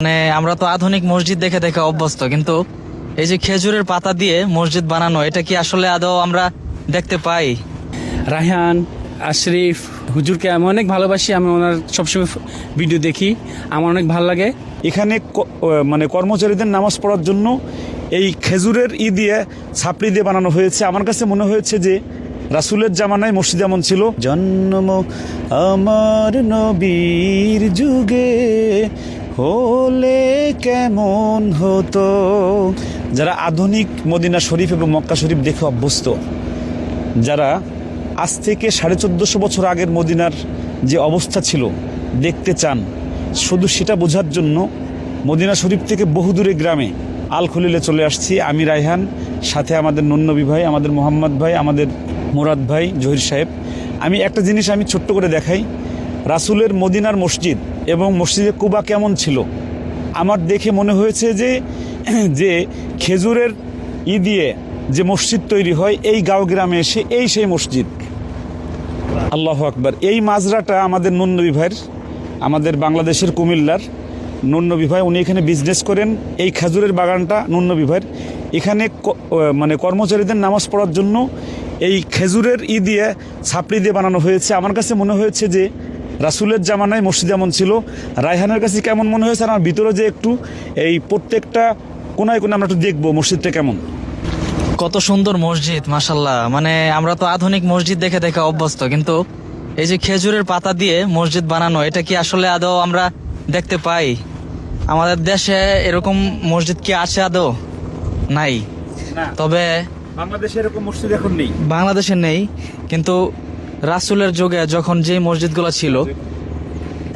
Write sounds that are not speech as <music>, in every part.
মানে আমরা তো আধুনিক মসজিদ দেখে দেখে অভ্যস্ত কিন্তু এই যে খেজুরের পাতা দিয়ে মসজিদ বানানো এটা কি আসলে আদৌ আমরা দেখতে পাই? রায়হান আশরিফ হুজুরকে আমি অনেক ভালোবাসি আমি ওনার সবসময় ভিডিও দেখি আমার অনেক ভালো লাগে। এখানে মানে কর্মচারীদের নামাজ পড়ার জন্য এই খেজুরের ই দিয়ে ছাপড়ি দিয়ে বানানো হয়েছে। আমার কাছে মনে হয়েছে যে রাসুলের জামানায় মসজিদ এমন ছিল জন্ম আমার নবীর যুগে হলে কেমন হতো? যারা আধুনিক মদিনা শরীফ এবং মক্কা শরীফ দেখে অভ্যস্ত, যারা আজ থেকে সাড়ে চোদ্দোশো বছর আগের মদিনার যে অবস্থা ছিল, দেখতে চান। শুধু সেটা বোঝার জন্য মদিনা শরীফ থেকে বহুদূরে গ্রামে আল খলিলে চলে আসছি। আমি রায়হান, সাথে আমাদের নন্নবী ভাই, আমাদের মোহাম্মদ ভাই, আমাদের মুরাদ ভাই জহির সাহেব। আমি একটা জিনিস আমি ছোট্ট করে দেখাই। রাসুলের মদিনার মসজিদ এবং মসজিদে কুবা কেমন ছিল? আমার দেখে মনে হয়েছে যে <clears throat> যে খেজুরের ই দিয়ে যে মসজিদ তৈরি হয়, এই গাঁও গ্রামে এসে এই সেই মসজিদ। আল্লাহ আকবার। এই মাজরাটা আমাদের নন্নবী ভাইয়ের, আমাদের বাংলাদেশের কুমিল্লার নন্নবী ভাই। উনি এখানে বিজনেস করেন। এই খেজুরের বাগানটা নন্নবী ভাইয়ের। এখানে মানে কর্মচারীদের নামাজ পড়ার জন্য এই খেজুরের ই দিয়ে ছাপড়ি দিয়ে বানানো হয়েছে। আমার কাছে মনে হয়েছে যে রাসুলের জামানায় মসজিদ এমন ছিল। রায়হানের কাছে কেমন মনে হয়েছে? আর আমার ভিতরে যে একটু এই প্রত্যেকটা কোনায় কোনায় আমরা একটু দেখব মসজিদটা কেমন। কত সুন্দর মসজিদ মাসাল্লাহ মানে আমরা তো আধুনিক মসজিদ দেখে দেখে অভ্যস্ত কিন্তু এই যে খেজুরের পাতা দিয়ে মসজিদ বানানো এটা কি আসলে আদৌ আমরা দেখতে পাই? আমাদের দেশে এরকম মসজিদ কি আছে আদৌ? নাই। তবে বাংলাদেশে এরকম মসজিদ এখন নেই। বাংলাদেশে নেই কিন্তু রাসুলের যুগে যখন যে মসজিদগুলো ছিল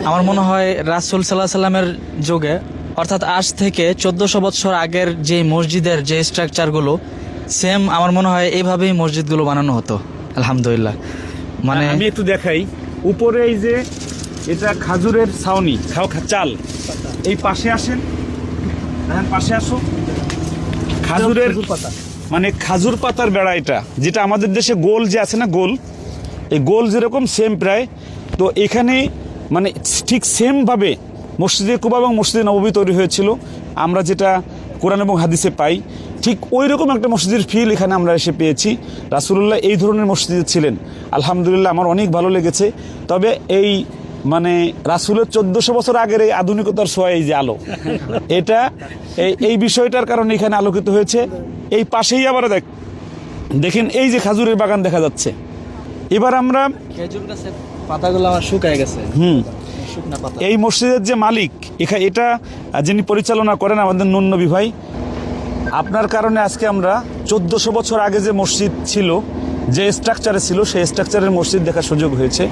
আমার মনে হয় রাসুল সাল্লাহ সাল্লামের যুগে অর্থাৎ আজ থেকে চোদ্দশো বছর আগের যে মসজিদের যে স্ট্রাকচারগুলো সেম আমার মনে হয় এইভাবেই মসজিদগুলো বানানো হতো। আলহামদুলিল্লাহ। মানে আমি একটু দেখাই। উপরে এই যে এটা খাজুরের ছাউনি খাও চাল। এই পাশে আসেন। দেখেন পাশে আসো। খাজুরের পাতা। মানে খাজুর পাতার বেড়া এটা যেটা আমাদের দেশে গোল যে আছে না গোল? এই গোল যেরকম সেম প্রায়। তো এখানে মানে ঠিক সেমভাবে মসজিদে কুবা এবং মসজিদে নববী তৈরি হয়েছিল। আমরা যেটা কোরআন এবং হাদিসে পাই, ঠিক ওই রকম একটা মসজিদের ফিল এখানে আমরা এসে পেয়েছি। রাসুলুল্লাহ এই ধরনের মসজিদে ছিলেন। আলহামদুলিল্লাহ আমার অনেক ভালো লেগেছে। তবে এই মানে রাসুলের চোদ্দশো বছর আগের এই আধুনিকতার সোয়া এই যে আলো, এটা এই বিষয়টার কারণে এখানে আলোকিত হয়েছে। এই পাশেই আবার দেখ, দেখেন এই যে খাজুরের বাগান দেখা যাচ্ছে। এবার আমরা খেজুর গাছের পাতাগুলো আমার শুকায় গেছে। হুম। এই মসজিদের যে মালিক এখা এটা যিনি পরিচালনা করেন আমাদের নন্নবী ভাই আপনার কারণে আজকে আমরা চোদ্দোশো বছর আগে যে মসজিদ ছিল যে স্ট্রাকচারে ছিল সেই স্ট্রাকচারের মসজিদ দেখার সুযোগ হয়েছে।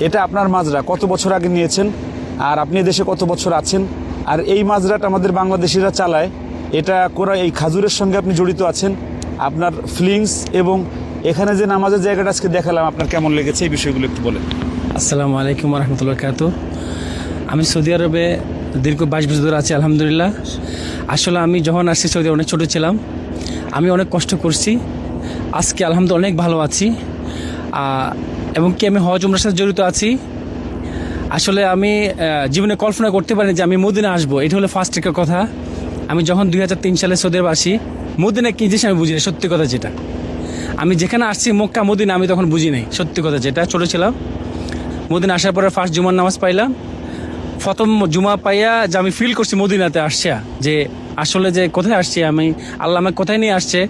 এটা আপনার মাজরা কত বছর আগে নিয়েছেন আর আপনি দেশে কত বছর আছেন? আর এই মাজরাটা আমাদের বাংলাদেশিরা চালায়। এটা করা এই খাজুরের সঙ্গে আপনি জড়িত আছেন। আপনার ফিলিংস এবং এখানে যে নামাজের জায়গাটা আজকে দেখালাম, আপনার কেমন লেগেছে? এই বিষয়গুলো একটু বলেন। আসসালামু আলাইকুম রহমতুল্লাহ কাত আমি সৌদি আরবে দীর্ঘ বাইশ বছর ধরে আছি, আলহামদুলিল্লাহ। আসলে আমি যখন আসছি সৌদি অনেক ছোটো ছিলাম। আমি অনেক কষ্ট করছি। আজকে আলহামদুলিল্লাহ অনেক ভালো আছি। এবং কি আমি হজ উমরার সাথে জড়িত আছি? আসলে আমি জীবনে কল্পনা করতে পারিনি যে আমি মদিনা আসব। এটা হলো ফার্স্ট একটা কথা। আমি যখন দুই হাজার তিন সালে সৌদি আরবে আসি মদিনা কি জিনিস আমি বুঝি সত্যি কথা যেটা। আমি যেখানে আসছি মক্কা, মদিনা, আমি তখন বুঝি নাই। সত্যি কথা যেটা ছোটো ছিলাম মদিনা আসার পরে ফার্স্ট জুমার নামাজ পাইলাম। প্রথম জুমা পাইয়া যে আমি ফিল করছি মদিনাতে আসছে, যে আসলে যে কোথায় আসছি আমি, আল্লাহ আমাকে কোথায় নিয়ে আসছে,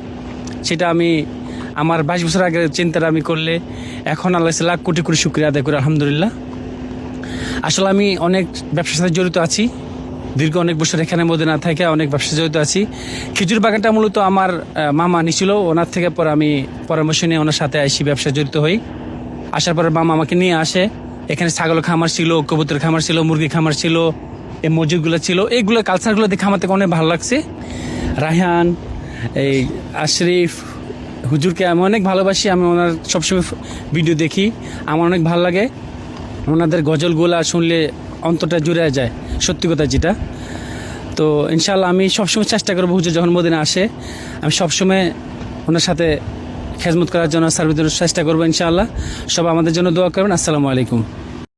সেটা আমি আমার বাইশ বছর আগের চিন্তাটা আমি করলে, এখন আল্লাহ লাখ কোটি কোটি শুক্রিয়া আদায় করি, আলহামদুলিল্লাহ। আসলে আমি অনেক ব্যবসার সাথে জড়িত আছি। দীর্ঘ অনেক বছর এখানে না থাকে অনেক ব্যবসা জড়িত আছি। খেজুর বাগানটা মূলত আমার মামা নিছিল ওনার থেকে পরে আমি পরামর্শ নিয়ে ওনার সাথে আসি ব্যবসা জড়িত হই। আসার পরে মামা আমাকে নিয়ে আসে। এখানে ছাগল খামার ছিল কবুতর খামার ছিল মুরগি খামার ছিল, এই মসজিদগুলো ছিল। এইগুলো কালচারগুলো দেখে আমার থেকে অনেক ভালো লাগছে। রায়হান, এই আশরিফ, হুজুরকে আমি অনেক ভালোবাসি। আমি ওনার সবসময় ভিডিও দেখি। আমার অনেক ভালো লাগে। ওনাদের গজলগুলা শুনলে অন্তরটা জুড়ে যায়, সত্যি কথা যেটা। তো ইনশাল্লাহ আমি সবসময় চেষ্টা করব হুজুর যখন মদিনা আসে, আমি সবসময় ওনার সাথে খেজমত করার জন্য সার্ভিস চেষ্টা করব ইনশাআল্লাহ। সব আমাদের জন্য দোয়া করবেন। আসসালামু আলাইকুম।